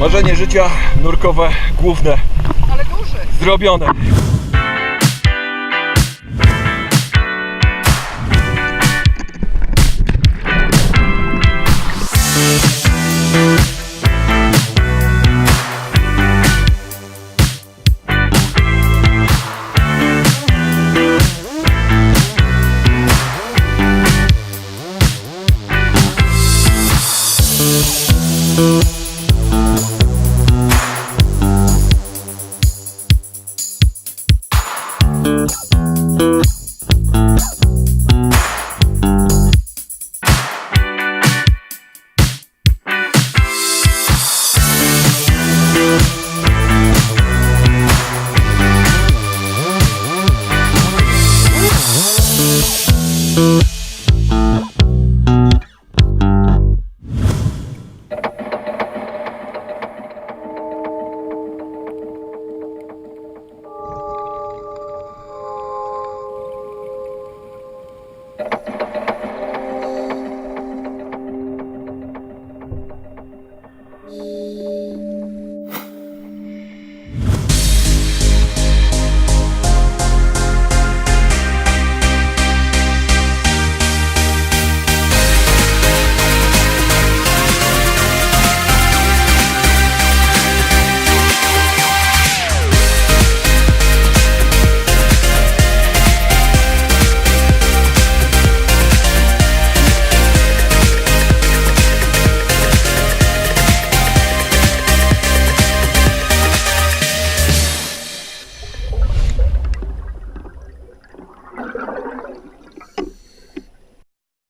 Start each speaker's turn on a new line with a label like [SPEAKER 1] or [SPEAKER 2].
[SPEAKER 1] Marzenie życia nurkowe główne.
[SPEAKER 2] Ale duże.
[SPEAKER 1] Zrobione. Thank Thank you.